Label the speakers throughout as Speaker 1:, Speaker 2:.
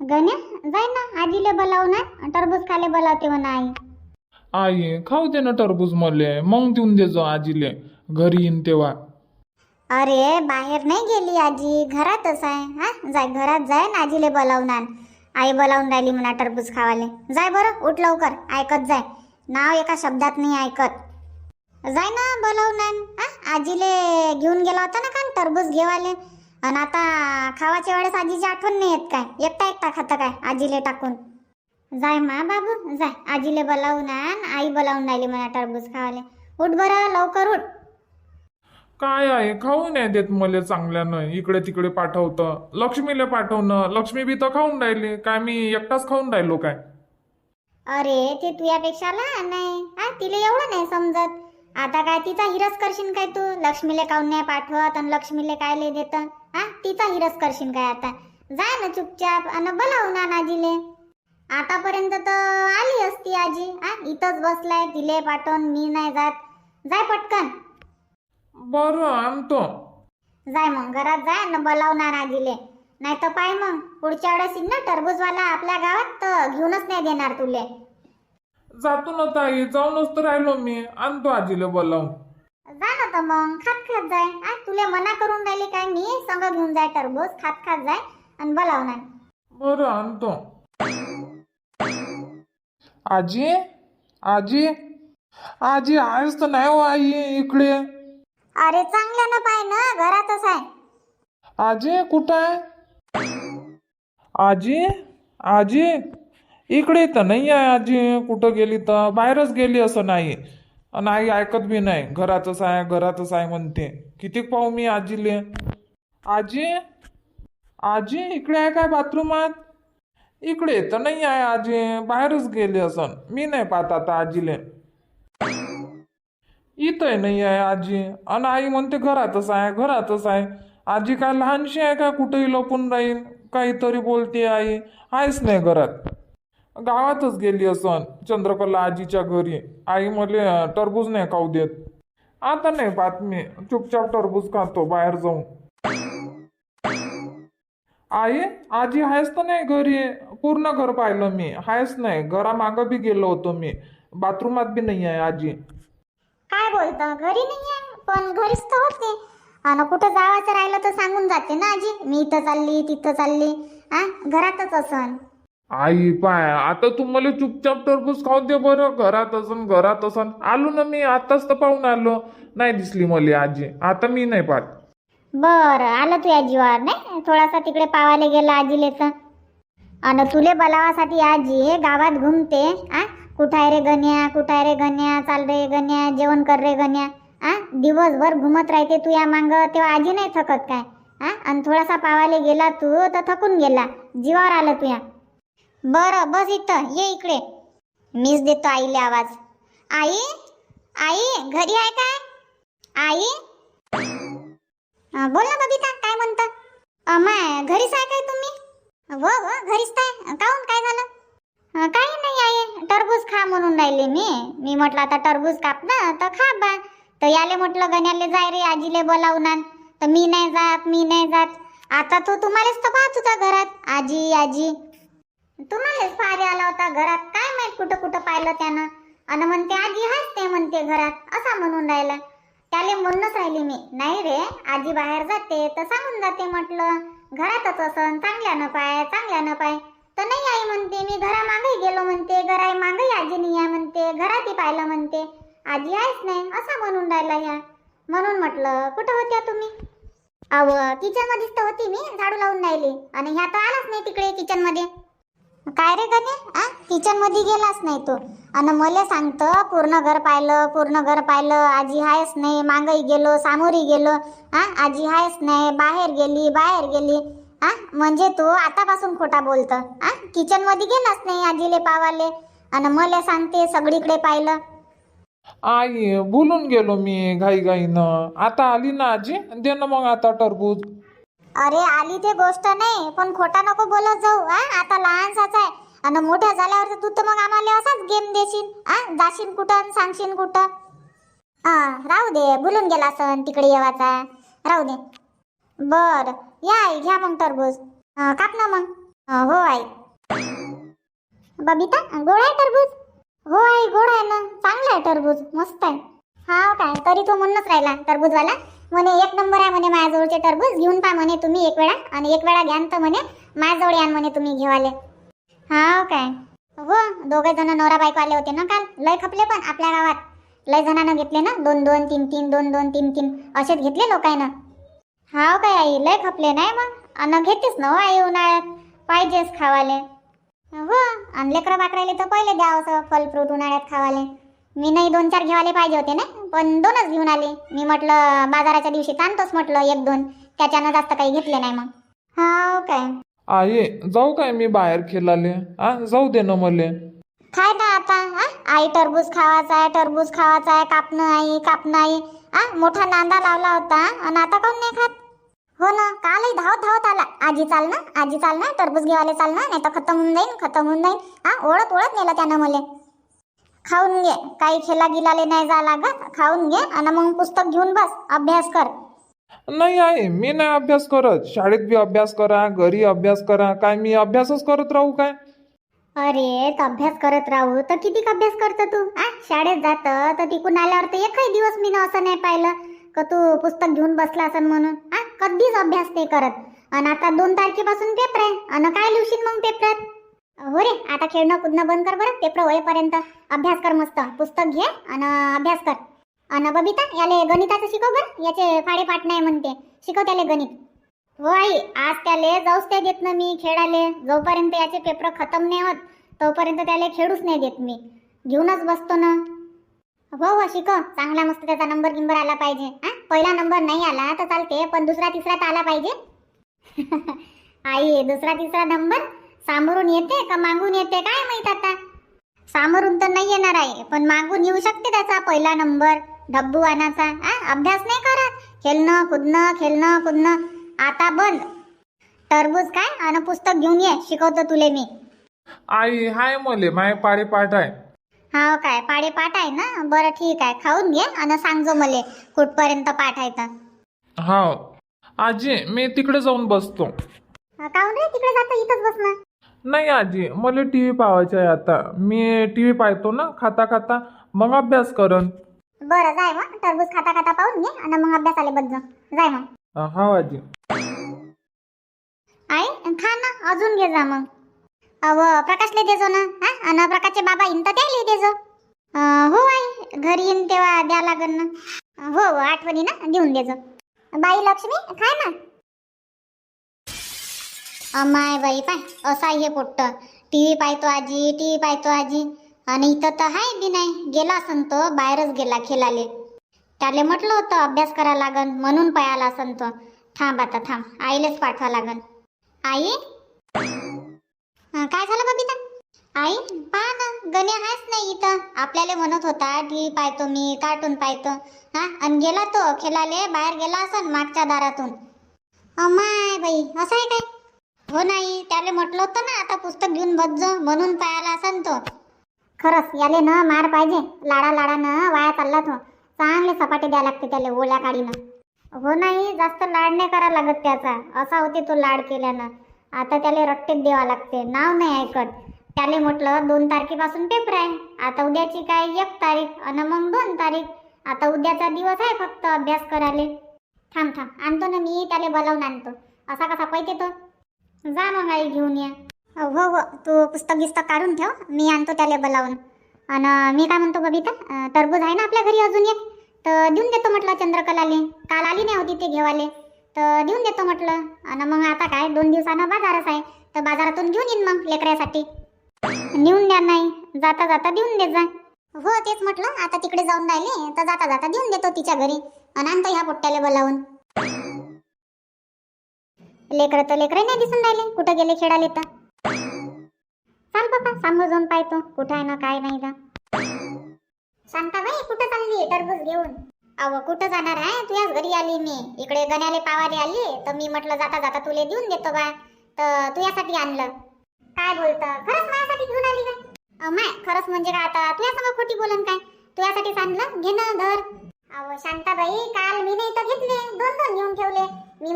Speaker 1: गण्या जाय ना. आजीले बोलाव ना टरबूज खाले बोलावते म्हणा आई.
Speaker 2: आई खाऊ दे ना टरबूज मले. मग देऊन देजो आजीले. घरी येईन तेव्हा.
Speaker 1: अरे बाहेर नाही गेली आजी. घरातच आहे. हा? जाय घरात जाय ना आजीले बोलावून आण. आई बोलावून राहिली म्हणा टरबूज खावाले. जाय बरं उठ लवकर. ऐकत जाय. नाव एका शब्दात नाही ऐकत. जाय ना बोलावून आण. हा? आजीले घेऊन गेला होता ना काल टरबूज घेवाले. आणि आता खावाच्या वेळेस आजीची आठवण नाही येत काय? एकटा एकटा खातं काय आजीले टाकून? जाय मा बाबू जाय. आजीले बोलावून आण आई बोलावून राहिली म्हणा टरबूज खावाले. उठ बरं लवकर उठ.
Speaker 2: काय आहे? खाऊ नाही देत मले चांगल्यानं. इकडे तिकडे पाठवतं. लक्ष्मीला पाठवणं. लक्ष्मी बी तर खाऊन राहिली. काय मी एकटाच खाऊन राहिलो काय?
Speaker 1: अरे ते तुझ्यापेक्षा लहान आहे हा तिला एवढं नाही समजत. आता काय तिचा हिरस करशील काय तू? लक्ष्मीले काऊन नाही पाठवत आणि लक्ष्मीले काय लय देत? हा? तिचा हिरस करशील काय आता? जा ना चुपचाप आणि बोलावून आण आजीले आतापर्यंत तर आली असती आजी. हा? इथंच बसलाय तिले पाठवून मी नाही जात. जाय पटकन.
Speaker 2: बरं आणतो.
Speaker 1: जाय मग घरात जाय न बोलावणार आजीले नाही तर पाय मग. पुढच्या वेळेस ना टरबूजवाला आपल्या गावात तर घेऊनच नाही देणार तुले.
Speaker 2: जातो ना ताई जाऊनच तर राहिलो मी. आणतो आजीला बोलावून.
Speaker 1: जा ना तर मग खात खात जाय. आ तुले मना करून राहिली काय? मी संग घेऊन जाय टरबूज खात खात जाय आणि बोलावून आण
Speaker 2: बरं आणतो. आजी आजी आजी आहेस तर नाही हो आई इकडे.
Speaker 1: अरे चांगल्यानं पाय ना घरातच आहे.
Speaker 2: आजी कुठं आहे? आजी आजी. इकडे तर नाही आहे आजी कुठं गेली तर? बाहेरच गेली असं नाही. आणि आई ऐकत बी नाही. घरातच आहे घरातच आहे म्हणते. किती पाहू मी आजीले? आजी? आजी इकडे आहे काय बाथरूमात? इकडे तर नाही आहे आजी. बाहेरच गेली असन. मी नाही पाहत आता आजीले. इथंही नाही आहे आजी. आणि आई म्हणते घरातच आहे घरातच आहे. आजी काय लहानशी आहे का? कुठेही लपून राहील काहीतरी बोलते आई. आहेच नाही घरात. गावातच गेली असन चंद्रकला आजीच्या घरी. आई मले टरबूज नाही खाऊ देत. आता नाही बातमी. चुपचाप टरबूज खातो बाहेर जाऊन. आई आजी आहेच तर नाही घरी. पूर्ण घर पाहिलं मी. आहेच नाही. घरामागं बी गेलो होतो मी. बाथरूमात बी नाही आहे आजी.
Speaker 1: काय बोलतं? घरी नाही आहे. पण घरीच तर होते. अन कुठं जावाचं राहिलं तर सांगून जाते ना आजी. मी इथं चालली तिथं चालली. आ घरातच असन.
Speaker 2: आई पाय आता तू मला चुपचाप टरबूज खाऊ दे बरं घरात असन घरात असन. आलो ना मी आताच तर पाहून आलो. नाही दिसली मला आजी आता मी नाही पाहत.
Speaker 1: बरं आलं तुझ्या जीवावर नाही? थोडासा तिकडे पावायला गेला आजीले तर. आणि तुले बलावासाठी आजी गावात घुमते आ? कुठं आहे रे गण्या कुठं आहे रे गण्या चाल रे गण्या जेवण कर रे गण्या आ? दिवसभर घुमत राहते तू या मांग तेव्हा आजी नाही थकत काय आ? आणि थोडासा पावायला गेला तू तर थकून गेला. जीवावर आलं तुया बरं बस इथं. ये इकडे. मीच देतो आईले आवाज. आई? आई घरी आहे काय? आई? बोल ना बबिता काय म्हणता? माय घरीच आहे काय तुम्ही? व हो घरीच आहे. काहून काय झालं? काही नाही आहे टरबूज खा म्हणून राहिले मी. मी म्हटलं आता टरबूज काप ना तर खा बा. तर याले म्हटलं गण्याले जाय रे आजीले बोलावून. तर मी नाही जात मी नाही जात. आता तो तुम्हालाच तर पाहत होता घरात. आजी आजी. तुम्हालाच पहारी आला होता घरात. काय माहीत कुठं कुठं पाहिलं त्यानं. आणि म्हणते आजी हसते म्हणते घरात. असा म्हणून राहिला. त्याले म्हणूनच राहिली मी. नाही रे आजी बाहेर जाते तर सांगून जाते म्हटलं. घरातच असन चांगल्यानं पाय चांगल्यानं पाय. तर नाही आई म्हणते. मी घरामागही गेलो म्हणते. घरा मागही आजी नाही आहे म्हणते घरातही पाहिलं म्हणते. आजी आहेच नाही असा म्हणून राहिला ह्या. म्हणून म्हटलं कुठं होत्या तुम्ही? अव किचन मध्येच तर होती मी झाडू लावून राहिली. आणि ह्या तर आलाच नाही तिकडे किचनमध्ये काय रे गणे? आ? किचनमध्ये गेलाच नाही तू. आणि मला सांगतं पूर्ण घर पाहिलं पूर्ण घर पाहिलं आजी हायच नाही मागही गेलो सामोरी गेलो. हा आजी हायच नाही बाहेर गेली बाहेर गेली. हा म्हणजे तू आतापासून खोटा बोलत. आ? किचनमध्ये गेलाच नाही आजीले पावाले. आणि मला सांगते सगळीकडे पाहिलं.
Speaker 2: आई बोलून गेलो मी घाई घाईनं आता आली ना आजी? दे ना मग आता टरबूज.
Speaker 1: अरे आली ते गोष्ट नाही पण खोटा नको बोलत जाऊ हा? आता लहानसाच आहे. आणि मोठ्या झाल्यावर तर तू तर मग आम्हाला असाच गेम देशील हा? जाशील कुठं आणि सांगशील कुठं? हा राहू दे बोलून गेला सण तिकडे येवाचा. राहू दे. बर या आई घ्या मग टरबूज. अं, काप ना मग. अं, हो आई. बबिता गोड आहे टरबूज? हो आई गोड आहे ना. चांगला आहे टरबूज मस्त आहे. हा काय तरी तो म्हणूनच राहिला टरबूजवाला. म्हणे एक नंबर आहे म्हणे माझ्याजवळचे टरबूज घेऊन पहा म्हणे तुम्ही एक वेळा. आणि एक वेळा घ्यान तर म्हणे माझ्याजवळ यान म्हणे तुम्ही घेवाले हा काय? हो दोघे जण नवरा बायको आले होते ना काल. लय खपले पण आपल्या गावात. लय जणांना घेतले ना? दोन दोन तीन तीन दोन दोन तीन तीन. असेच घेतले लोकांना हाव काय आई? लय खपले नाही मग? अन घेतेच ना हो आई उन्हाळ्यात? पाहिजेच खावाले. हो आणि लेकरं बाकरायले तर पहिले द्यावं असं फल फ्रूट उन्हाळ्यात खावाले. मी नाही दोन चार घेवाले पाहिजे होते ना? पण दोनच घेऊन आले. मी म्हटलं बाजाराच्या दिवशी ताणतोच म्हटलं एक दोन. त्याच्यानं जास्त काही घेतले नाही मग. हाव काय?
Speaker 2: आई जाऊ काय मी बाहेर खेळाले आ जाऊ दे ना मले.
Speaker 1: काय ना आता हा आई टरबूज खावाचा आहे टरबूज खावाचा आहे कापणं आई कापणं आई हा मोठा नांदा लावला होता आणि आता काऊन नाही खात? हो ना कालही धावत धावत आला. आजी चाल ना आजी चाल ना टरबूज घेवाले चाल ना नाही तर खतम होऊन जाईन खतम होऊन जाईन. हा ओळख ओळख नेलं त्यानं मले. खाऊन घे. काही खेळा गिलाले नाही जा लागत. खाऊन घे आणि मग पुस्तक घेऊन बस. अभ्यास कर.
Speaker 2: नाही आहे मी नाही अभ्यास करत. शाळेत बी अभ्यास करा घरी अभ्यास करा. काय मी अभ्यासच करत राहू काय?
Speaker 1: अरे तर अभ्यास करत राहू तर किती अभ्यास करतो तू? आ? शाळेत जात तर तिकून आल्यावर तर एकही दिवस मी असं नाही पाहिलं. का तू पुस्तक घेऊन बसला असन म्हणून? आ? कधीच अभ्यास नाही करत. आणि आता दोन तारखेपासून पेपर आहे. आणि काय लिहशील मग पेपरात हो रे आता खेळणं कुदणं बंद कर बरं पेपर होईपर्यंत अभ्यास कर मस्त पुस्तक घे आणि अभ्यास कर. आणि बबिता याले गणिताचं शिकव बरं याचे फाडेपाठ नाही म्हणते. शिकव त्याले गणित. हो आई आज त्याले जाऊच त्या देत ना मी खेळाले. जोपर्यंत याचे पेपर खतम नाही होत तोपर्यंत त्याला खेळूच नाही देत मी. घेऊनच बसतो ना. हो हो शिकव. चांगला मस्त त्याचा नंबर गिंबर आला पाहिजे. हा पहिला नंबर नाही आला तर चालते पण दुसरा तिसरा तर आला पाहिजे. आई दुसरा तिसरा नंबर? सामोरून येते का मागून येते? काय माहीत आता? सामोरून तर नाही येणार आहे पण मागून येऊ शकते त्याचा पहिला नंबर डब्बू आणाचा अभ्यास नाही करत. खेळणं कुदणं खेळणं कुदणं. आता बंद टरबूज काय? आणि पुस्तक घेऊन ये शिकवतो तुले मी.
Speaker 2: आई हाय मले माय पाडे पाठ आहे.
Speaker 1: हा काय? पाडे पाठ आहे ना? बरं ठीक आहे. खाऊन घे आणि सांगजो मले कुठपर्यंत पाठ आहे तर
Speaker 2: हा आजी मी तिकडे जाऊन बसतो.
Speaker 1: काऊन रे? तिकडे जातो इथंच बस ना.
Speaker 2: नाही आजी मला टी व्ही पाहायचा आहे आता. मी टी व्ही पाहतो ना खाता खाता. मग अभ्यास करन
Speaker 1: बरं जाय मग. टरबूज खाता खाता पाहून घे आणि मग अभ्यासाला बस जा जाय मग.
Speaker 2: हा आजी.
Speaker 1: आई खा ना अजून घे जा मग. अव प्रकाशले देजो ना हा? आणि प्रकाशचे बाबा येईन तर त्याला देजो. अं, हो आई घरी येईन तेव्हा द्या लागन ना. हो हो आठवणी ना देऊन देजो. बाई लक्ष्मी खाय ना. माय बाई पाय असा हे पोट्ट. टी व्ही पाहतो आजी टी व्ही पाहतो आजी. आणि इथं तर आहे बी नाही गेला असन तो बाहेरच गेला खेळाले. त्याले म्हटलं होतं अभ्यास करा लागन म्हणून पायाला असन तो थांब आता थांब आईलेच पाठवा लागन. आई? अं, काय झालं बबिता? आई पहा ना गण्या आहेच नाही इथं. आपल्याला म्हणत होता टी पाहतो मी कार्टून पाहतो. हा आणि गेला तो खेळाले बाहेर गेला असन मागच्या दारातून. अमाय बाई असं आहे काय? हो नाही त्याला म्हटलं होतं ना आता पुस्तक घेऊन बसजो म्हणून पायाला असन तो. खरंच याले ना मार पाहिजे लाडा लाडानं वाया चालला तो. चांगले सपाटे द्या लागते त्याला ओल्या काडीनं. हो नाही जास्त लाड नाही करा लागत त्याचा. असा होते तो लाड केल्यानं. आता त्याला रट्टेत द्यावा लागते. नाव नाही ऐकत. त्याले म्हटलं दोन तारखेपासून पेपर आहे. आता उद्याची काय? एक तारीख. आणि मग दोन तारीख. आता उद्याचा दिवस आहे फक्त अभ्यास करायला. थांब थांब. आणतो ना मी त्याला बोलावून आणतो. असा कसा पैते तो? जा मग आई घेऊन ये. हो हो. तू पुस्तक गिस्तक काढून ठेव. मी आणतो त्याला बोलावून. आणि मी काय म्हणतो बबिता टरबूज आहे ना आपल्या घरी अजून एक? तर देऊन देतो म्हटलं चंद्रकलाले. काल आली नाही होती ते घेवाले. तर देऊन देतो म्हटलं. आणि मग आता काय? दोन दिवसानं बाजारच आहे. तर बाजारातून घेऊन येईन मग लेकरासाठी. नेऊन द्या नाही. जाता जाता देऊन दे जा. हो तेच म्हटलं. आता तिकडे जाऊन राहिले. तर जाता जाता देऊन देतो तिच्या घरी. आणि आणतो ह्या पोट्ट्याला बोलावून. लेकरं तर लेकरं नाही दिसून राहिले. कुठं गेले खेळाले तर? चाल बाबा सांगू जाऊन पाहतो कुठं आहे ना काय नाही तर शांताबाई कुठं चालली टरबूज घेऊन? अव कुठं जाणार आहे? तुझ्याच घरी आली मी. इकडे गण्याले पावाले आली तर मी म्हटलं जाता जाता तुले देऊन देतो बा. तर तुझ्यासाठी आणलं. काय बोलतं? खरंच माझ्यासाठी घेऊन आली काय माय खरंच म्हणजे काय आता? तुझ्या संग खोटी बोलन काय? तुझ्यासाठीच आणलं? घे ना धर. अहो शांताबाई काल मी नाही तर घेतले. दोन दोन घेऊन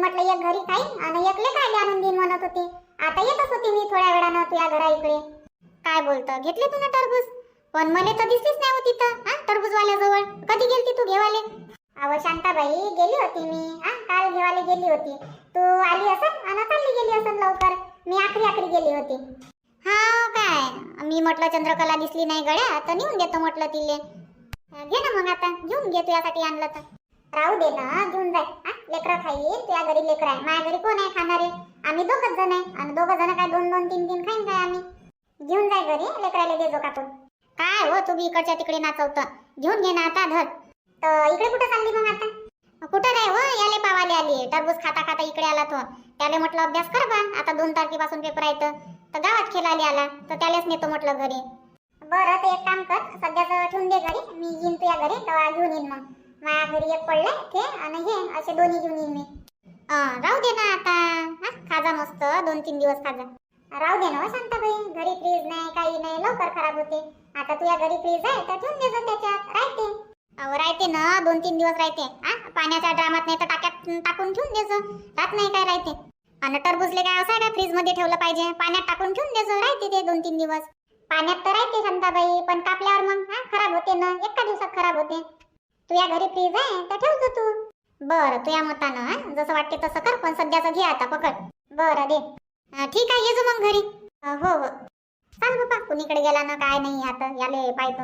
Speaker 1: म्हटलं एक घरी खाईन आणि एक लेखायला आणून देईन म्हणत होते. आता येतच होती मी थोड्या वेळानं तुझ्या घरा इकडे काय बोलतं? घेतले तू ना टरबूज? पण मला तर दिसलीच नाही होती तर हा टरबूजवाल्याजवळ. कधी गेलती तू घेवाले? अहो शांताबाई गेली होती मी. हा काल घेवाले गेली होती. तू आली असत आणि चालली गेली असत लवकर? मी आखरी आखरी गेली होती. हा काय? मी म्हटलं चंद्रकला दिसली नाही गड्या तर नेऊन देतो म्हटलं तिले. घे ना मग आता. घेऊन घे तुझ्यासाठी आणलं तर. राहू दे ना घेऊन जाय. हा लेकरं खाईल? तुझ्या घरी लेकर आहे. माझ्या घरी कोण आहे खाणारे? आम्ही दोघच जण आहे. आणि दोघं जण काय दोन दोन तीन तीन खाईन काय आम्ही? घेऊन जाय घरी लेकराला देजो कापून काय हो तू बी इकडच्या तिकडे नाचवत? घेऊन घे ना आता धर. तर इकडे कुठं चालली मग आता? कुठं नाही हो? याले पावाले आली. टरबूज खाता खाता इकडे आला तो. त्याले म्हटलं अभ्यास कर बा. आता दोन तारखेपासून पेपर आहे तर. गावात खेळायला आला. तर त्यालाच नेतो म्हटलं घरी. बरं तर एक काम कर. सध्याचं ठेवून दे घरी. मी येईन तुझ्या घरी. तेव्हा घेऊन येईन मग. माया घरी एक पडलंय ते आणि हे असे दोन्ही घेऊन येईन मी. अं, राहू दे ना आता. हा खाजा मस्त दोन तीन दिवस खाजा. राहू दे ना हो शांताबाई. घरी फ्रीज नाही काही नाही लवकर खराब होते. आता तुझ्या घरी फ्रीज आहे तर ठेवून देजो त्याच्यात. राहते. अहो राहते ना दोन तीन दिवस राहते. हा पाण्याच्या ड्रामात नाही तर टाक्यात टाकून ठेवून देजो राहत नाही काय राहते. आणि टरबूजले काय असं का फ्रीजमध्ये ठेवलं पाहिजे? पाण्यात टाकून ठेवून देजो राहते ते दोन तीन दिवस. पाण्यात तर राहते शांताबाई पण कापल्यावर मग हा खराब होते ना. एका दिवसात खराब होते. तुझ्या घरी फ्रीज आहे तर ठेवतो तू. बरं तुझ्या मतानं हा? जसं वाटते तसं कर पण सध्याचं घे आता पकड. बरं दे. अं, ठीक आहे ये जो मग घरी. अं, हो हो. चाल बाबा कुणीकडे गेला ना काय नाही आता याले पाहतो